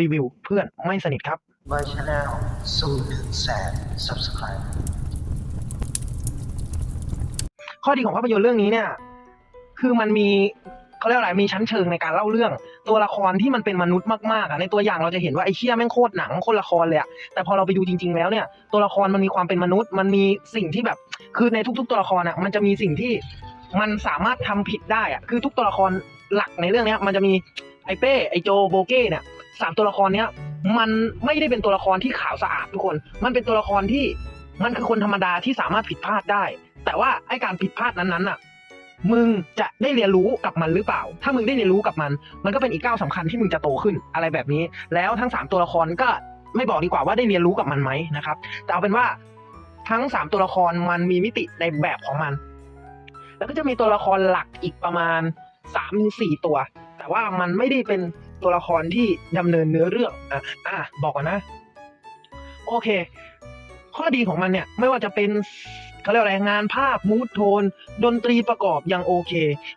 รีวิวเพื่อนไม่สนิทครับบอยชาแนลสู้ถึงแสน subscribe ข้อดีของภาพยนตร์เรื่องนี้เนี่ย คือมันมีเขาเรียกอะไรมีชั้นเชิงในการเล่าเรื่อง ตัวละครที่มันเป็นมนุษย์มากๆอะในตัวอย่างเราจะเห็นว่าไอ้เชี่ยแม่งโคตรหนังโคตรละครเลยอะแต่พอเราไปดูจริง ๆ แล้วเนี่ย ตัวละครมันมีความเป็นมนุษย์ มันมีสิ่งที่แบบ คือในทุก ๆ ตัวละครอะมันจะมีสิ่งที่มันสามารถทำผิดได้อะคือทุกตัวละครหลักในเรื่องเนี้ย มันจะมีไอ้เป้ไอ้โจโบเก้เนี่ย สามตัวละครเนี้ยมันไม่ได้เป็นตัวละครที่ขาวสะอาดทุกคน มันเป็นตัวละครที่มันคือคนธรรมดาที่สามารถผิดพลาดได้ แต่ว่าไอการผิดพลาดนั้นๆน่ะมึงจะได้เรียนรู้กับมันหรือเปล่า ถ้ามึงได้เรียนรู้กับมัน มันก็เป็นอีกก้าวสำคัญที่มึงจะโตขึ้นอะไรแบบนี้ แล้วทั้งสามตัวละครก็ไม่บอกดีกว่าว่าได้เรียนรู้กับมันไหมนะครับ แต่เอาเป็นว่าทั้งสามตัวละครมันมีมิติในแบบของมัน แล้วก็จะมีตัวละครหลักอีกประมาณสามสี่ตัว แต่ว่ามันไม่ได้เป็น ตัวละครที่ดำเนินเนื้อเรื่องอะอะบอกก่อนนะ โอเค ข้อดีของมันเนี่ย ไม่ว่าจะเป็นเขาเรียกอะไรงานภาพมูดโทน ดนตรีประกอบยังโอเค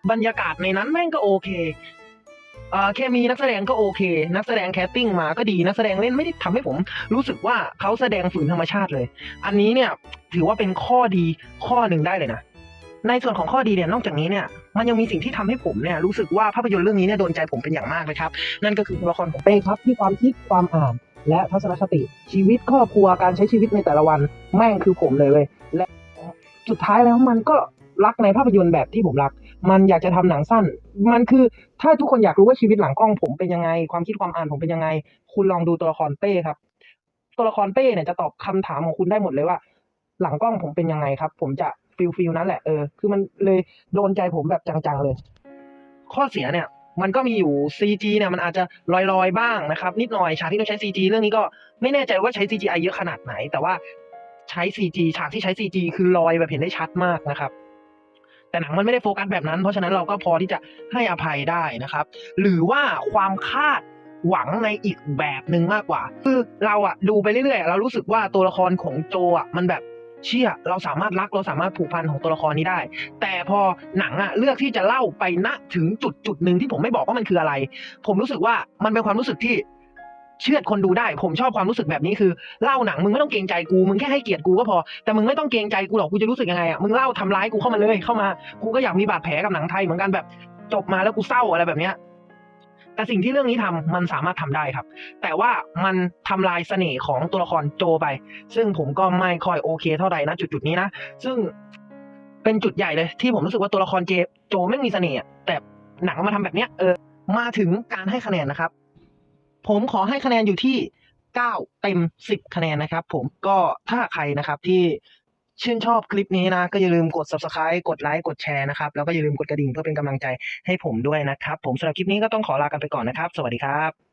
บรรยากาศในนั้นแม่งก็โอเคอ่าเคมีนักแสดงก็โอเค นักแสดงแคสติ้งมาก็ดี นักแสดงเล่นไม่ได้ทำให้ผมรู้สึกว่าเขาแสดงฝืนธรรมชาติเลย อันนี้เนี่ยถือว่าเป็นข้อดีข้อหนึ่งได้เลยนะ ในส่วนของข้อดีเนี่ยนอกจากนี้เนี่ยมันยังมีสิ่งที่ทำให้ผมเนี่ยรู้สึกว่าภาพยนตร์เรื่องนี้เนี่ยโดนใจผมเป็นอย่างมากเลยครับ นั่นก็คือตัวละครของเป้ครับที่ความคิดความอ่านและทัศนคติชีวิตครอบครัวการใช้ชีวิตในแต่ละวันแม่งคือผมเลยเว้ยและสุดท้ายแล้วมันก็รักในภาพยนตร์แบบที่ผมรัก มันอยากจะทำหนังสั้น มันคือถ้าทุกคนอยากรู้ว่าชีวิตหลังกล้องผมเป็นยังไง ความคิดความอ่านผมเป็นยังไง คุณลองดูตัวละครเป้ครับ ตัวละครเป้เนี่ยจะตอบคำถามของคุณได้หมดเลยว่า หลังกล้องผมเป็นยังไงครับ ผมจะ ฟิลฟิลนั้นแหละเออคือมันเลยโดนใจผมแบบจังๆเลย ข้อเสียเนี่ย มันก็มีอยู่ CG เนี่ยมันอาจจะลอยๆบ้างนะครับนิดหน่อยฉากที่ต้องใช้ CG เรื่องนี้ก็ไม่แน่ใจว่าใช้ CGI เยอะขนาดไหน แต่ว่าใช้ CG ฉากที่ใช้ CG คือลอยแบบเห็นได้ชัดมากนะครับแต่หนังมันไม่ได้โฟกัสแบบนั้น เพราะฉะนั้นเราก็พอที่จะให้อภัยได้นะครับ หรือว่าความคาดหวังในอีกแบบหนึ่งมากกว่า คือเราอะดูไปเรื่อยๆ เรารู้สึกว่าตัวละครของโจอะมันแบบ เชี่ยเราสามารถรักเราสามารถผูกพันของตัวละครนี้ได้ แต่พอหนังอะเลือกที่จะเล่าไปณถึงจุดจุดหนึ่งที่ผมไม่บอกว่ามันคืออะไร ผมรู้สึกว่ามันเป็นความรู้สึกที่เชื่อดคนดูได้ ผมชอบความรู้สึกแบบนี้คือเล่าหนังมึงไม่ต้องเกรงใจกูมึงแค่ให้เกียรติกูก็พอแต่มึงไม่ต้องเกรงใจกูหรอกกูจะรู้สึกยังไงอะมึงเล่าทำร้ายกูเข้ามาเลยเข้ามา กูก็อยากมีบาดแผลกับหนังไทยเหมือนกันแบบจบมาแล้วกูเศร้าอะไรแบบเนี้ย แต่สิ่งที่เรื่องนี้ทำมันสามารถทำได้ครับ แต่ว่ามันทำลายเสน่ห์ของตัวละครโจไป ซึ่งผมก็ไม่ค่อยโอเคเท่าไหร่นะจุดจุดๆนี้นะ ซึ่งเป็นจุดใหญ่เลยที่ผมรู้สึกว่าตัวละครเจโจไม่มีเสน่ห์แต่หนังมาทำแบบเนี้ยเออมาถึงการให้คะแนนนะครับ ผมขอให้คะแนนอยู่ที่9เต็ม 10 คะแนนนะครับ ผมก็ถ้าใครนะครับที่ ชื่นชอบคลิปนี้นะ ก็อย่าลืมกด subscribe กดไลค์กดแชร์นะครับ แล้วก็อย่าลืมกดกระดิ่งเพื่อเป็นกำลังใจให้ผมด้วยนะครับ ผมสำหรับคลิปนี้ก็ต้องขอลากันไปก่อนนะครับ สวัสดีครับ